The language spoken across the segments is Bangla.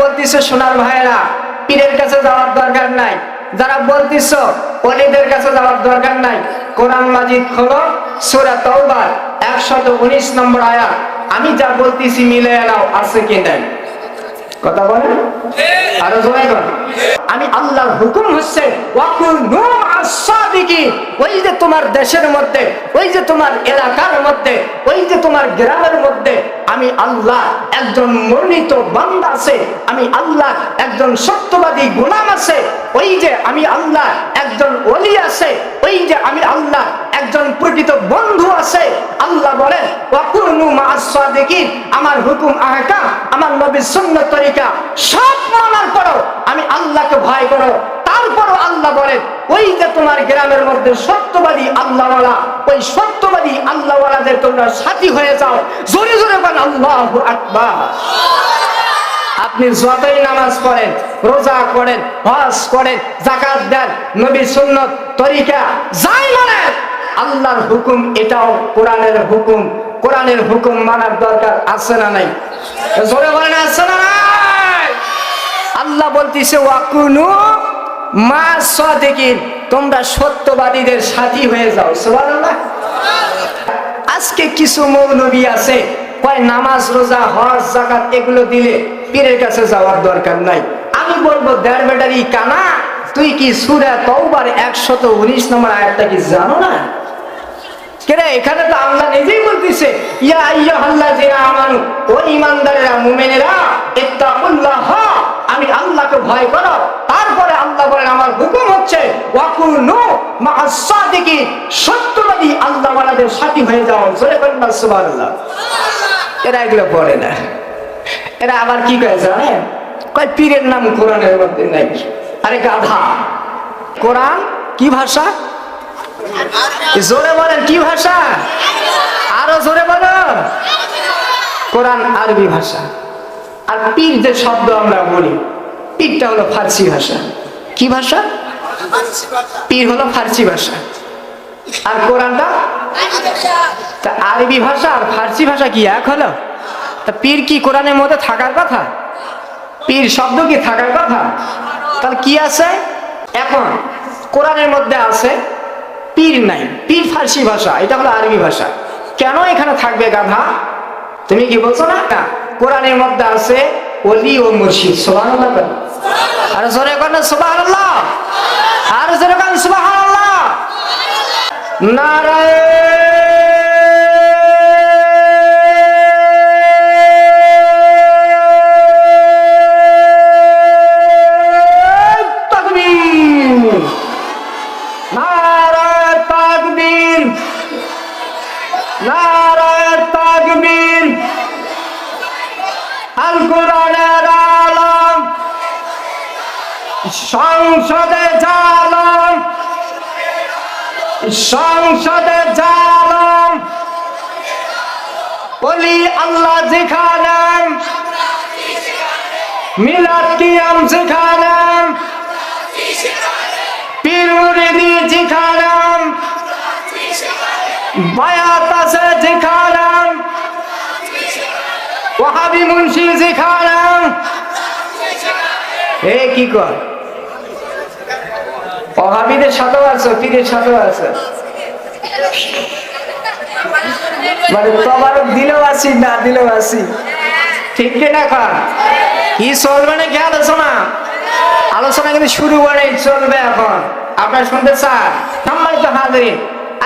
বলতিস সোনার ভাইয়েরা, পীরের কাছে যাওয়ার দরকার নাই। যারা বলতিস অলিদের কাছে যাওয়ার দরকার নাই। কোরআন মাজিদ খোলো সুরা তওবার, একশত উনিশ নম্বর আয়াত। আমি যা বলতেছি মিলে এলাও আছে কি নাই? কথা বলেন? আরও জোরে কর আমি আল্লাহর হুকুম হচ্ছে ওই যে তোমার দেশের মধ্যে, ওই যে তোমার এলাকার মধ্যে, ওই যে তোমার গ্রামের মধ্যে, আমি আল্লাহ একজন মনোনীত বান্দা আছে, আমি আল্লাহ একজন সত্যবাদী গোলাম আছে, ওই যে আমি আল্লাহ একজন ওলি আছে, ওই যে আমি আল্লাহ একজন প্রকৃত বন্ধু আছে, আল্লাহ বলেন মা'আস-সাদিকিন আমার হুকুম আমার নবীর সুন্নাত তরিকা, সব মানার পরও আমি আল্লাহকে ভয় করো। তারপরও আল্লাহ বলেন, ওই যে তোমার গ্রামের মধ্যে সত্যবাদী আল্লাহওয়ালা, ওই সত্যবাদী আল্লাহওয়ালাদের তোমরা সাথী হয়ে যাও। জোরে জোরে বলেন, আল্লাহু আপনি যতই নামাজ পড়েন, রোজা করেন, হজ করেন জাকাত দেন নবী সুন্নত তরিকা, যাই মানেন আল্লাহর হুকুম এটাও, কোরআনের হুকুম কোরআনের হুকুম মানার দরকার আছে না নাই? জোরে বলেন, আছে না নাই? আল্লাহ বলতিছে, ওয়াকুনু মা সাদিকিন, তোমরা সত্যবাদীদের সাথী হয়ে যাও। সুবহানাল্লাহ। আজকে কিছু মৌলবী আছে, কয় নামাজ, রোজা, হজ জাকাত এগুলো দিলে পীরের কাছে যাওয়ার দরকার নাই। আমি বলব, দেড় বেটারি কানা, তুই কি সুরা একশত উনিশ নম্বর আয়াতটা কি জানো না? কেরে এখানে তো আল্লাহ নিজেই বলতেছে ইয়া আইয়ুহাল্লাযিনা আমানু ও ঈমানদারেরা মুমিনেরা ইত্তাকুল্লাহ আমি আল্লাহকে ভয় করো। তারপরে আল্লাহ বলেন আমার হুকুম হচ্ছে ওয়াকুনু মা'আস সাদিকিন সত্যবাদী আল্লাহওয়ালাদের সাথী হয়ে যাও। জোরে বলেন না সুবহানাল্লাহ। এরা এগুলো পড়ে না। এরা আবার কি কয় জানেন? কয় পীরের নাম কোরআনের মধ্যে নাই। আরে গাধা। কোরআন কি ভাষা? জোরে বলেন, কি ভাষা? আরও জোরে বলো। কোরআন আরবি ভাষা। আর পীর যে শব্দ আমরা বলি, পীরটা হলো ফার্সি ভাষা। কি ভাষা? পীর হলো ফার্সি ভাষা। আর কোরআনটা? তা আরবি ভাষা আর ফার্সি ভাষা কি এক হলো? তা পীর কি কোরআনের মধ্যে থাকার কথা? পীর শব্দ কি থাকার কথা? তাহলে কি আছে? এখন কোরআনের মধ্যে আছে পীর নাই, পীর ফার্সি ভাষা, এটা হলো আরবি ভাষা। কেন এখানে থাকবে গাধা? তুমি কি বলছো না? কোরআনের মধ্যে আছে অলি ও মুর্শিদ সোহান। আর জোরে কর না, সুবহানাল্লাহ। আর জোরে নারায়ণ সংসদে জালম। সংসদে জালম। বলি আল্লাহ যেখানেন মিলাদ কিয়াম যেখানেন পীর মুরিদি যেখানেন বায়াত আছে যেখানেন ওয়াহাবি মুন্সি যেখানেন এ কি কর? ওহাবিদের সাথেও আছে, পীরের সাথেও আছে। মানে তোমার দিলেও আসি না দিলেও আসি ঠিক না, খান? কি চলবে না কি আলোচনা? আলোচনা কিন্তু শুরু করে চলবে এখন। আপনার শুনতে চান? সম্মানিত হাজির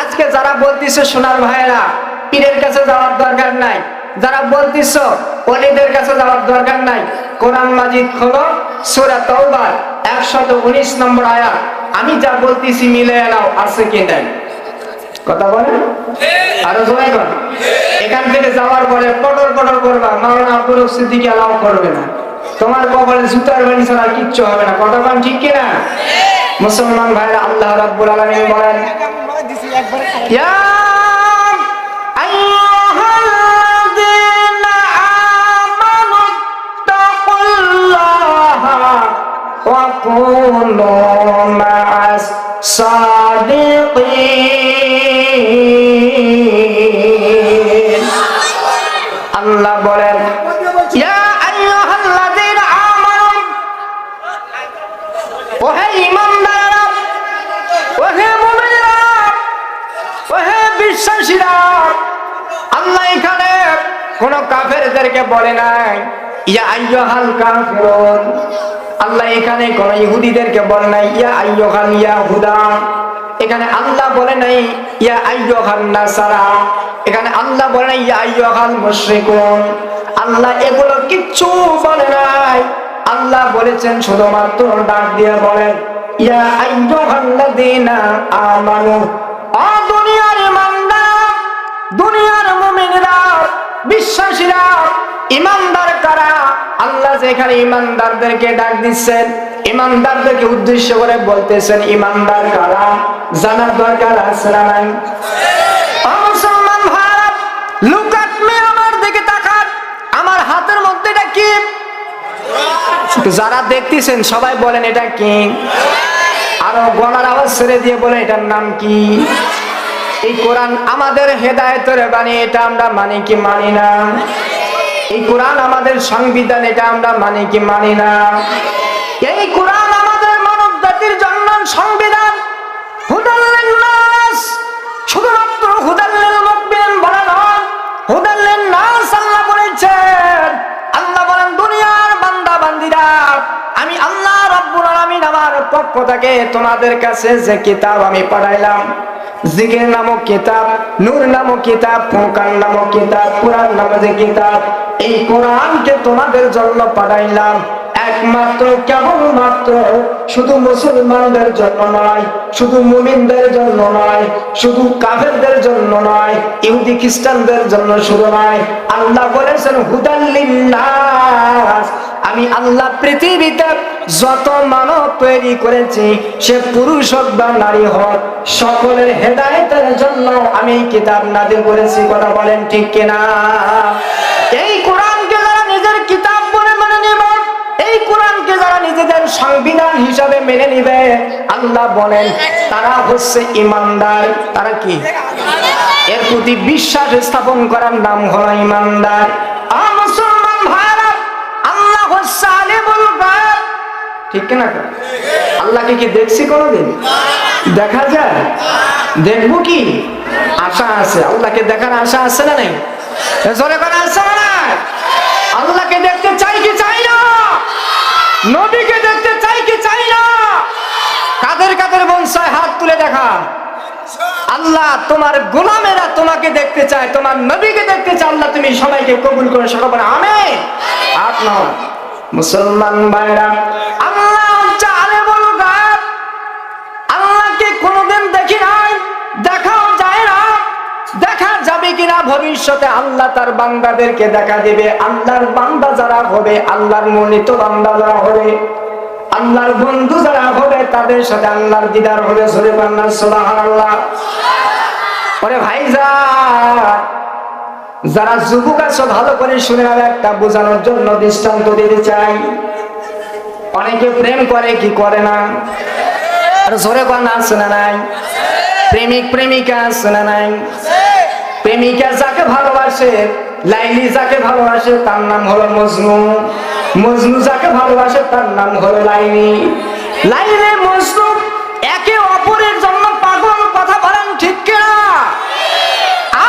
আজকে যারা বলতেছে, সোনার ভাইয়েরা, পীরের কাছে যাওয়ার দরকার নাই। যারা বলতেছ, অলিদের কাছে যাওয়ার দরকার নাই। কোরআন মাজিদ খোলো, সুরা তওবার। একশত উনিশ নম্বর আয়াত। আমি যা বলতেছি মিলে এলাও আছে কি নাই? কথা বলেন? আরও সবাই কর এখান থেকে যাওয়ার পরে পটর পটর করবা মাওলানা আব্দুল সিদ্দিক এলাও করবে না। তোমার কপালে জুতার বাড়ি ছাড়া কিচ্ছু হবে না। কথা বলেন ঠিক কিনা? মুসলমান ভাইরা আল্লাহ রাব্বুল আলামিন বলেন ইয়া বলে নাই আইয়ুহাল আল্লাহ এখানে কোন ইহুদিদেরকে বলে নাই, ইয়া আইয়ুহাল এখানে আল্লাহ বলে নাই, ইয়া এখানে আল্লাহ বলে নাই, ইয়া আইয়ুহাল আল্লাহ এগুলো কিচ্ছু বলে নাই। আল্লাহ বলেছেন, শুধুমাত্র ডাক দিয়ে বলেন, ইয়া আইয়ুহাল্লাযীনা আমানু। আ দুনিয়ার দুনিয়ার মুমিনরা, বিশ্বাসীরা ইমানদার কারা? আল্লাহ যেখানে ইমানদারদেরকে ডাক দিচ্ছেন, ইমানদারদেরকে উদ্দেশ্য করে বলতেছেন, ইমানদার কারা? জানার দরকার আছে না নাই? তাকান। আমার হাতের মধ্যে এটা যারা দেখতেছেন, সবাই বলেন, এটা কি? আরও গলার আওয়াজ ছেড়ে দিয়ে বলেন, এটার নাম কি? এই কোরআন আমাদের হেদায়তের বাণী, এটা আমরা মানি কি মানি না? এই কোরআন আমাদের সংবিধান, এটা আমরা মানি কি মানি না? এই কোরআন আমাদের মানব জাতির জন্য সংবিধান। আল্লাহ বলেন, দুনিয়ার আমি আল্লাহ তোমাদের কাছে যে কিতাব আমি পাঠাইলাম নামক কিতাব, নূর নামক কিতাব, ফুরকান নামক কিতাব, কোরআন নামক কিতাব এই কোরআনকে তোমাদের জন্য পাঠাইলাম, একমাত্র, কেবলমাত্র শুধু মুসলমানদের জন্য নয়, শুধু মুমিনদের জন্য নয়, শুধু কাফেরদের জন্য নয়, ইহুদি খ্রিস্টানদের জন্য শুধু নয়। আল্লাহ বলেছেন হুদাল্লিন্নাস আমি আল্লাহ পৃথিবীতে যত মানব তৈরি করেছি, সে পুরুষ হোক বা নারী হোক, সকলের হেদায়েতের জন্য আমি কিতাব নাদিল করেছি। কথা বলেন ঠিক কিনা? মেনে নিবে। আল্লাহ বলেন, তারা হচ্ছে ইমানদার। তারা কি? এর প্রতি বিশ্বাস স্থাপন করার নাম হলো ইমানদার। ঠিক কিনা? আল্লাহকে কি দেখছি কোনোদিন? দেখা যায়? দেখব কি? আশা আছে। আল্লাহকে দেখার আশা আছে না নাই? জোরে করে আছে না আল্লাহকে দেখতে চাই কি চাই না? নবীকে দেখতে চাই কি চাই না কাদের বংশায় হাত তুলে দেখা। আল্লাহ তোমার গোলামেরা তোমাকে দেখতে চায়, তোমার নবীকে দেখতে চায়, আল্লাহ তুমি সবাইকে কবুল করে সকল আমি নাও। মুসলমান ভাইরা, আল্লাহ হচ্ছে আলেমুল গায়ব। আল্লাহকে কোনোদিন দেখি নাই, দেখাও যায় না। দেখা যাবে কিনা ভবিষ্যতে আল্লাহ তার বান্দাদেরকে দেখা দিবে। আল্লাহর বান্দা যারা হবে, আল্লাহর মনোনীত বান্দা যারা হবে আল্লাহর বন্ধু যারা হবে, তাদের সাথে আল্লাহর দিদার হবে। সরে বান্না সুবহানাল্লাহ। ওরে ভাইজা যারা যুবক আছো, ভালো করে শুনে নাও একটা বোঝানোর জন্য দৃষ্টান্ত দিতে চাই। অনেকে প্রেম করে, কি করে না? আর জোরে বানা আছে না নাই? প্রেমিক, প্রেমিকা আছে না নাই? প্রেমিকা যাকে ভালোবাসে, লাইলি যাকে ভালোবাসে, তার নাম হলো মজনু। মজনু যাকে ভালোবাসে, তার নাম হলো লাইলি। লাইলি মজনু একে অপরের জন্য পাগল কথা বলেন ঠিক কিনা?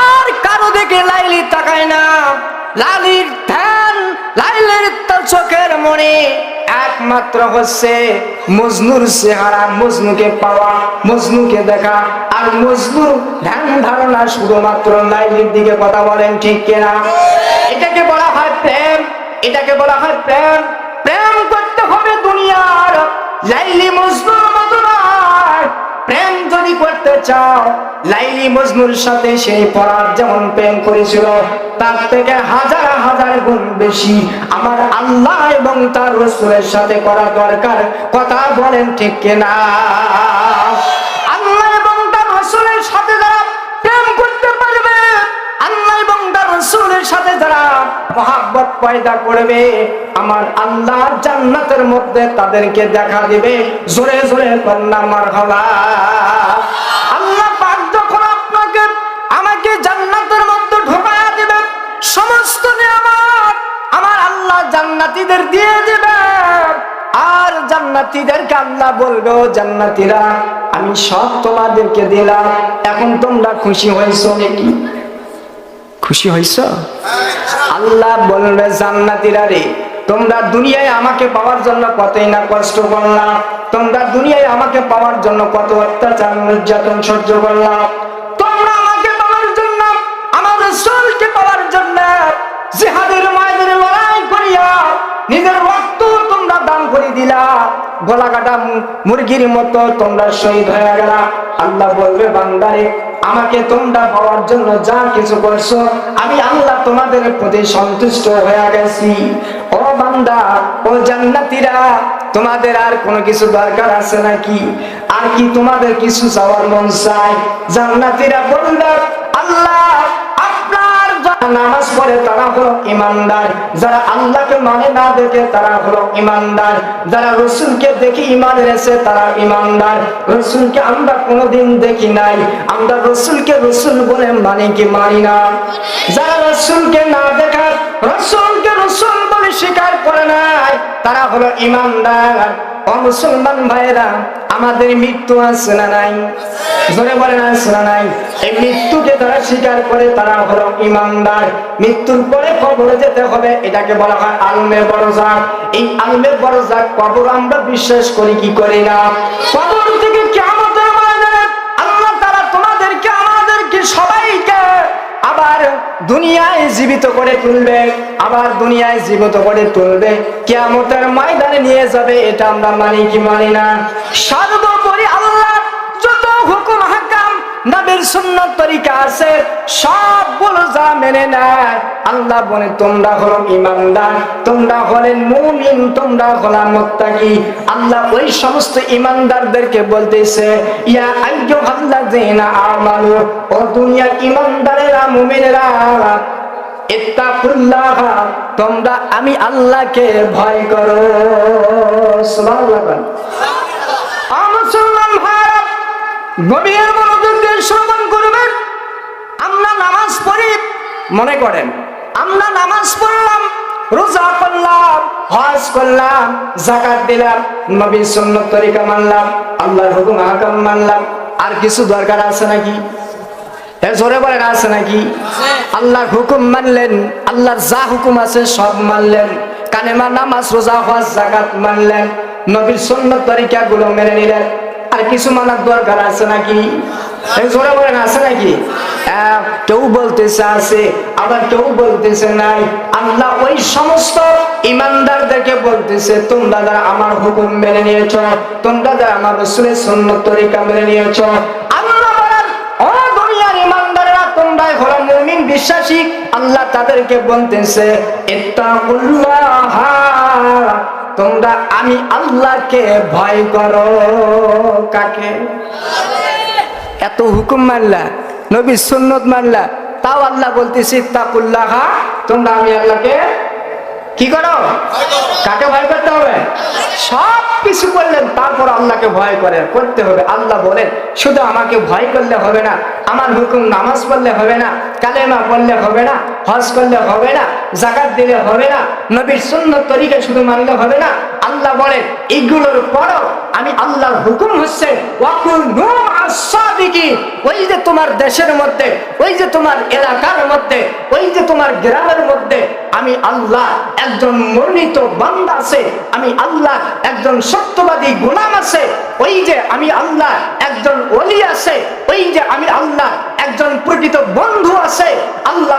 আর কারও দিকে লাইলি তাকায় না। লালির ধ্যান, লাইলের তার চোখের মনে একমাত্র হচ্ছে মজনুর চেহারা, মজনুকে পাওয়া, মজনুকে দেখা। আর মজনুর ধ্যান ধারণা শুধুমাত্র লাইলির দিকে কথা বলেন ঠিক কিনা? এটাকে এটাকে বলা হয় প্রেম। প্রেম করতে হবে দুনিয়ার, লাইলি মজনুর মতো প্রেম যদি করতে চাও, লাইলি মজনুর সাথে সেই পরার যেমন প্রেম করেছিল, তার থেকে হাজার হাজার গুণ বেশি আমার আল্লাহ এবং তার রসুলের সাথে করা দরকার। কথা বলেন ঠিক কিনা আল্লাহ এবং তার রসুলের সাথে যারা প্রেম করতে পারবে আল্লাহ এবং তার রসুলের সাথে যারা মহাব্বত পয়দা করবে, আমার আল্লাহ জান্নাতের মধ্যে তাদেরকে দেখা দিবে। জোরে জোরে কন্যা মার দিবে আর জান্নাতীদেরকে আল্লাহ জান্নাতীরা, আমি সব তোমাদেরকে দিলাম, এখন তোমরা খুশি হয়েছো নাকি? খুশি হইছ? আল্লাহ বলবে, জান্নাতিরা রে, তোমরা দুনিয়ায় আমাকে পাওয়ার জন্য কতই না কষ্ট করলাম তোমরা দুনিয়ায় আমাকে পাওয়ার জন্য কত অত্যাচার, নির্যাতন সহ্য করলাম তোমরা পাওয়ার জন্য পাওয়ার জন্য নিজের তোমরা দান করে দিলা। গলা কাটা মুরগির মতো তোমরা শহীদ হয়ে গেলা। আল্লাহ বলবে, বান্দারে আমাকে তোমরা পাওয়ার জন্য যা কিছু করছ, আমি আল্লাহ তোমাদের প্রতি সন্তুষ্ট হয়ে গেছি। ও বান্দা, ও জান্নাতিরা, তোমাদের আর কোনো কিছু দরকার আছে নাকি? আর কি তোমাদের কিছু চাওয়ার মন চাই জান্নাতিরা বলবে, আল্লাহ নামাজ পড়ে তারা হলো ইমানদার। যারা আল্লাহকে মানে না দেখে তারা হলো ইমানদার। যারা রসুলকে দেখি ইমান এনেছে তারা ইমানদার। রসুলকে আমরা কোনোদিন দেখি নাই। আমরা রসুলকে রসুল বলে মানে কি মানি না। যারা রসুলকে না দেখার, রসুলকে তারা হলো ইমানদার। ও মুসলমান ভাইরা আমাদের মৃত্যু আছে না নাই? জোরে বলেন, আছে না নাই? এই মৃত্যুকে তারা স্বীকার করে, তারা হলো ইমানদার। মৃত্যুর পরে কবরে যেতে হবে, এটাকে বলা হয় আলমের বড়জাক এই আলমের বড় বড়জাক কবর আমরা বিশ্বাস করি, কি করি না? কবর দুনিয়ায় জীবিত করে তুলবে, আবার দুনিয়ায় জীবিত করে তুলবে। কেয়ামতের ময়দানে নিয়ে যাবে, এটা আমরা মানি কি মানি না? সর্বোপরি তরিকা আছে, সবগুলো যা মেনে নেয়। আল্লাহ বলে, তোমরা হলো ইমানদার, তোমরা হলেন মুমিন, তোমরা হলা মুত্তাকি। আল্লাহ ওই সমস্ত ইমানদারদেরকে বলতেছে, ইয়া আমানু, ও দুনিয়ার ইমানদারেরা, মুমিনেরা তোমরা আমি আল্লাহকে ভয় করো। মুসলমান গভীর মনে করেন, আমরা নামাজ পড়লাম, রোজা করলাম, হজ করলাম জাকাত দিলাম, নবীর সুন্নত তরিকা মানলাম, আল্লাহর হুকুম আহকাম মানলাম। আর কিছু দরকার আছে নাকি? জোরে বলেন, আছে নাকি? আল্লাহর হুকুম মানলেন, আল্লাহর যা হুকুম আছে সব মানলেন। কানেমা নামাজ, রোজা, হজ জাকাত মানলেন। নবীর সুন্নত তরিকা গুলো মেনে নিলেন। আর কিছু মানার দরকার আছে নাকি? বলেন, আছে নাকি? কেউ বলতেছে আছে, আবার কেউ বলতেছে নাই। আল্লাহ ওই সমস্ত ইমানদারদেরকে বলতেছে, তোমরা আমার হুকুম মেনে নিয়েছ, তোমরা যারা আমার রসুলের সুন্নত তরিকা মেনে নিয়েছ বিশ্বাসী। আল্লাহ তাদেরকে বলতেছে, ইত্তাকুল্লাহ। তোমরা আমি আল্লাহকে ভয় করো। কাকে? এত হুকুম মানলা নবী সুন্নত মানলা, তাও আল্লাহ বলতেছি, ইত্তাকুল্লাহ তোমরা আমি আল্লাহকে কি করো? কাকে ভয় করতে হবে? সব কিছু করলেন, তারপর আল্লাহকে ভয় করে, করতে হবে। আল্লাহ বলেন, শুধু আমাকে ভয় করলে হবে না, আমার হুকুম নামাজ পড়লে হবে না, কালেমা পড়লে হবে না, হজ করলে হবে না জাকাত দিলে হবে না, নবীর সুন্নত তরিকা শুধু মানলে হবে না। আল্লাহ বলেন, এগুলোর পরও আমি আল্লাহর হুকুম হচ্ছে, ওয়াকুনু আস-সাদিকিন। ওই যে তোমার দেশের মধ্যে, ওই যে তোমার এলাকার মধ্যে, ওই যে তোমার গ্রামের মধ্যে আমি আল্লাহ একজন মনোনীত বান্দা আছে, আমি আল্লাহ একজন সত্যবাদী গোলাম আছে, ওই যে আমি আল্লাহ একজন ওলি আছে, ওই যে আমি আল্লাহ একজন প্রকৃত বন্ধু আছে, আল্লাহ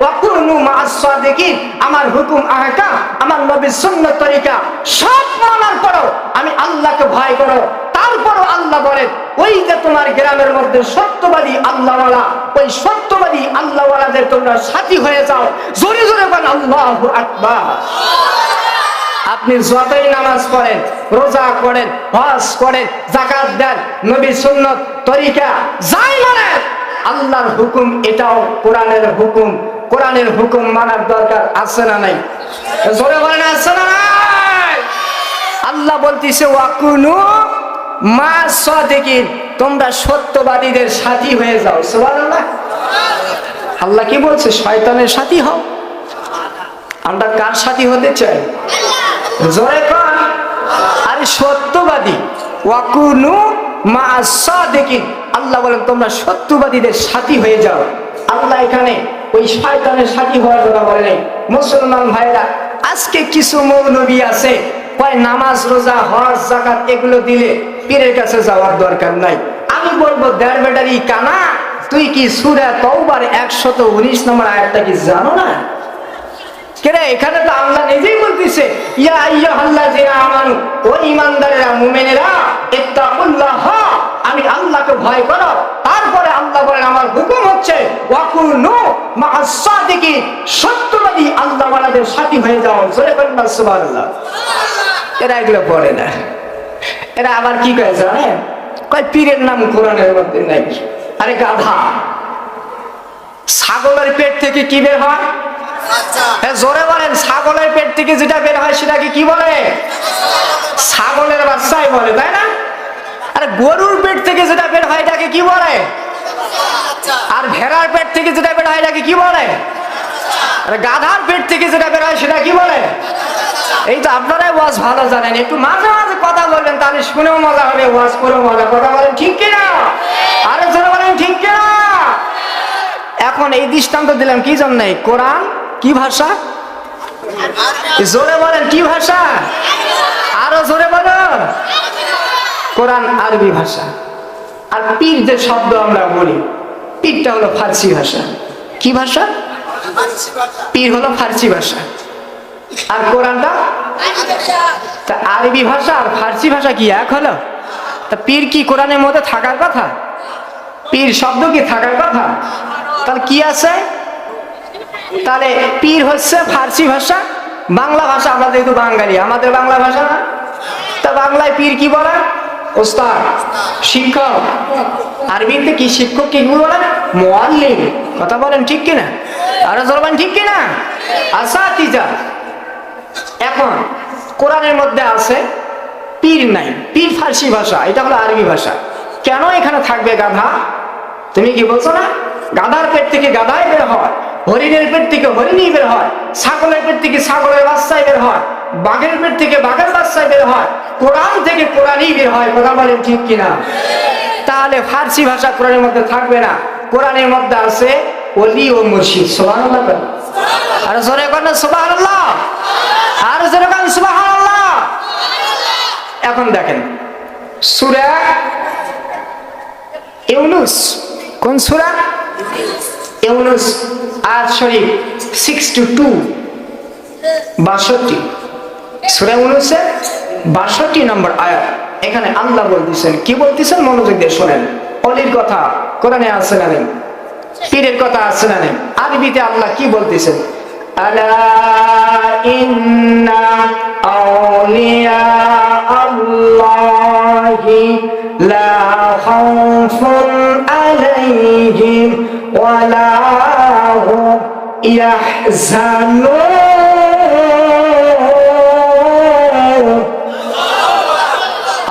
ওয়াকুনু মা'আস-সাদিকিন। আমার হুকুম, আহকাম, আমার নবীর সুন্নত, তরিকা, সব মানার পরও আমি আল্লাহকে ভয় করো তারপরও আল্লাহ বলেন ওই যে তোমার গ্রামের মধ্যে সত্যবাদী আল্লাহওয়ালা, ওই সত্যবাদী আল্লাহওয়ালাদের তোমরা সাথী হয়ে যাও। জোরে জোরে বলেন, আল্লাহু আকবার। আপনি যতই নামাজ পড়েন, রোজা করেন, হজ করেন জাকাত দেন, নবী সুন্নত, তরিকা, যাই মানেন আল্লাহর হুকুম এটাও কোরআনের হুকুম। কোরআনের হুকুম মানার দরকার আছে না নাই? জোরে বলেন, আছে না নাই? আল্লাহ বলতেছে ওয়াকুনু মা সাদিকিন তোমরা সত্যবাদীদের সাথী হয়ে যাও। সুবহানাল্লাহ। আল্লাহ কি বলছে? শয়তানের সাথী হও। আমরা কার সাথী হতে চাই? জোরে কর আরে সত্যবাদী। ওয়াকুনু মা সাদিকিন। আল্লাহ বলেন তোমরা সত্যবাদীদের সাথী হয়ে যাও। আল্লাহ এখানে ওই শয়তানের সাথী হওয়ার কথা বলে নাই। মুসলমান ভাইরা আজকে কিছু মৌলবী আছে। কয় নামাজ রোজা হজ জাকাত এগুলো দিলে পীরের কাছে যাওয়ার দরকার নাই। আমি বলব দেড় বেটারি কানা, তুই কি সুরা তওবার একশত উনিশ নম্বর আয়াতটা কি জানো না? এখানে তো আল্লাহ বলতেছে, ইয়া আমানু, ও ইত্তাকুল্লাহ, আমি আল্লাহকে ভয় করো। তারপরে আল্লাহ বলেন, আমার হুকুম হচ্ছে সত্যবাদী আল্লাহ ওয়ালাদের সাথী হয়ে যাও। জোরে বলেন না, সুবহানাল্লাহ। এরা এগুলো পড়ে না। এরা আবার কি কয় জানেন? কয় পীরের নাম কোরআনের মধ্যে নাই। আরে গাধা। ছাগলের পেট থেকে কি বের হয়? জোরে বলেন ছাগলের পেট থেকে যেটা বের হয় সেটাকে কি বলে? ছাগলের বাচ্চাই বলে তাই না? আর গরুর পেট থেকে যেটা বের হয় এটাকে কি বলে? আর ভেড়ার পেট থেকে যেটা বের হয় এটাকে কি বলে? আর গাধার পেট থেকে যেটা বের হয় সেটা কি বলে? এই তো আপনারাই ওয়াজ ভালো জানেন একটু মাঝে কথা বলবেন, তাহলে শুনেও মজা হবে, ওয়াজ করেও মজা কথা বলেন ঠিক কিনা? আরে জোরে বলেন, ঠিক কিনা? এখন এই দৃষ্টান্ত দিলাম, কি জন্য? কোরআন, কি ভাষা? জোরে বলেন, কি ভাষা? আরও জোরে বলেন। কোরআন আরবি ভাষা। আর পীর যে শব্দ আমরা বলি, পীরটা হলো ফার্সি ভাষা। কি ভাষা? পীর হলো ফার্সি ভাষা। আর কোরআনটা? তা আরবি ভাষা আর ফার্সি ভাষা কি এক হলো? তা পীর কি কোরআনের মধ্যে থাকার কথা? পীর শব্দ কি থাকার কথা? তাহলে কি আছে? তাহলে পীর হচ্ছে ফার্সি ভাষা বাংলা ভাষা আমরা যেহেতু বাঙালি আমাদের বাংলা ভাষা না? তা বাংলায় পীর কি বলে? ওস্তাদ শিক্ষক। আরবিতে কি শিক্ষক কি বলে? মোয়াল্লিম কথা বলেন ঠিক কিনা? আরও জলবান ঠিক কিনা? আসা তিজা এখন কোরআনের মধ্যে আছে পীর নাই। পীর ফার্সি ভাষা, এটা হলো আরবি ভাষা। কেন এখানে থাকবে গাধা? তুমি কি বলছো না? গাধার পেট থেকে গাধাই বের হয়, হরিণের পেট থেকে হরিণই বের হয়, ছাগলের পেট থেকে ছাগলের বাচ্চাই বের হয়, বাঘের পেট থেকে বাঘের বাচ্চাই বের হয়, কোরআন থেকে কোরআনই বের হয়। কথা বলেন ঠিক কিনা? তাহলে ফার্সি ভাষা কোরআনের মধ্যে থাকবে না। কোরআনের মধ্যে আছে অলি ও মুর্শিদ। বলেন। আর জোরে করেন সুবহানাল্লাহ। আর সুবহানাল্লাহ। এখন দেখেন, সূরা ইউনুস, কোন সূরা? ইউনুস, আয়াত শরীফ সিক্স টু টু বাষট্টি। সূরা ইউনুসের বাষট্টি নম্বর আয়াত। এখানে আল্লাহ বলতেছেন, কি বলতেছেন? মনোযোগ দিয়ে শোনেন। অলির কথা, কোরআনে আছে না নেই? পীরের কথা আছে না নেই? আরবিতে আল্লাহ কি বলতেছেন? আলা ইন্না আউলিয়া আল্লাহি লা খাউফুন আলাইহিম ওয়ালা হুম ইয়াহজানুন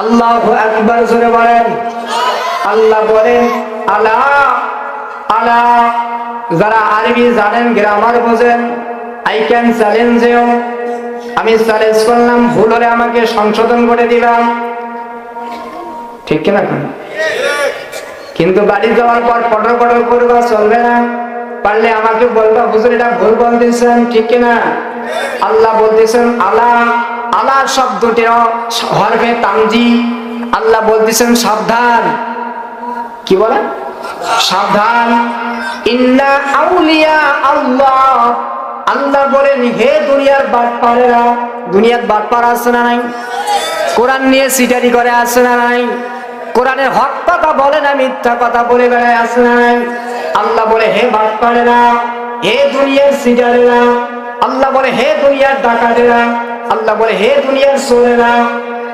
আল্লাহ একবার জোরে বলেন। আল্লাহ বলেন, আলা আলা, যারা আরবি জানেন, গ্রামার বোঝেন আই ক্যান চ্যালেঞ্জ ইউ আমি চ্যালেঞ্জ করলাম, ভুল হলে আমাকে সংশোধন করে দিলাম ঠিক কিনা? কেন কিন্তু বাড়ি যাওয়ার পর পটর পটর করবা, চলবে না। পারলে আমাকে বলবা, হুজুর, এটা ভুল বলতেছেন। ঠিক কিনা? আল্লাহ বলতেছেন, আলা আলা শব্দটির হরফে তামজি। আল্লাহ বলতেছেন, সাবধান। কি বলে? সাবধান। ইন্না আউলিয়া আল্লাহ। আল্লাহ বলেন, হে দুনিয়ার বাটপারেরা, দুনিয়ার বাটপার আছে না নাই? কোরআন নিয়ে সিটারি করে আছে না নাই? কোরআনের হক কথা বলে না, মিথ্যা কথা বলে বেড়ায় আছে না নাই? আল্লাহ বলে, হে বাটপারেরা, হে দুনিয়ার সিটারেরা, আল্লাহ বলে, হে দুনিয়ার ডাকাতেরা, আল্লাহ বলে, হে দুনিয়ার সোরেরা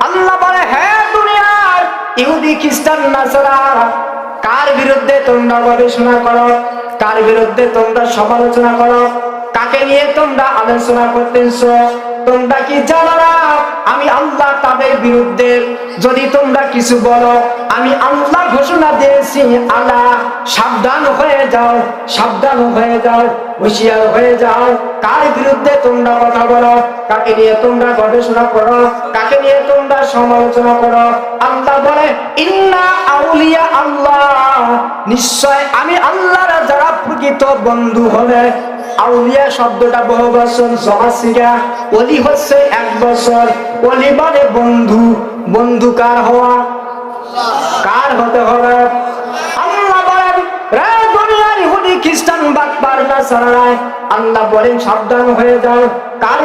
আল্লাহ বলে, হে দুনিয়ার ইহুদি, খ্রিস্টান, নাসারা, কার বিরুদ্ধে তোমরা গবেষণা করো? কার বিরুদ্ধে তোমরা সমালোচনা করো? কাকে নিয়ে তোমরা আলোচনা করতেছ। তোমরা কি জানো না? আমি আল্লাহ তাদের বিরুদ্ধে যদি তোমরা কিছু বলো, আমি আল্লাহ ঘোষণা দিয়েছি, আল্লাহ সাবধান হয়ে যাও, সাবধান হয়ে যাও, হুঁশিয়ার হয়ে যাও। কার বিরুদ্ধে তোমরা কথা বলো? কাকে নিয়ে তোমরা গবেষণা করো? কাকে নিয়ে তোমরা সমালোচনা করো? আল্লাহ বলে, ইন্না আউলিয়া আল্লাহ। নিশ্চয় আমি আল্লাহর যারা প্রকৃত বন্ধু হবে আউলিয়া শব্দটা বহু বছর জমাসিকা অলি হচ্ছে এক বছর। অলি মানে বন্ধু। বন্ধু কার হওয়া? কার হতে হবে? আল্লাহ খ্রিস্টান আল্লাহ বলেন হয়ে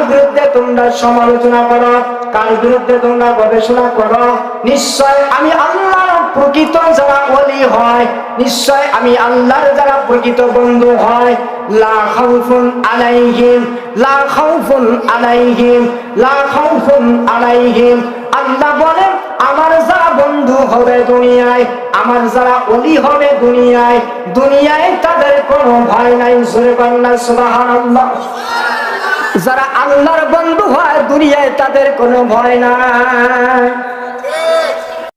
বিরুদ্ধে তোমরা সমালোচনা করো? কার বিরুদ্ধে তোমরা গবেষণা করো? নিশ্চয় আমি আল্লাহর প্রকৃত যারা অলি হয়, নিশ্চয় আমি আল্লাহর যারা প্রকৃত বন্ধু হয়। লা খাউফুন আলাইহিম, লা খাউফুন আলাইহিম, লা খাউফুন আলাইহিম। আল্লাহ বলেন, আমার যারা বন্ধু হবে দুনিয়ায়, আমার যারা অলি হবে দুনিয়ায় দুনিয়ায় তাদের কোনো ভয় নাই, জোরে বাংলা সুবহানাল্লাহ। যারা আল্লাহর বন্ধু হয়, দুনিয়ায় তাদের কোনো ভয় নাই।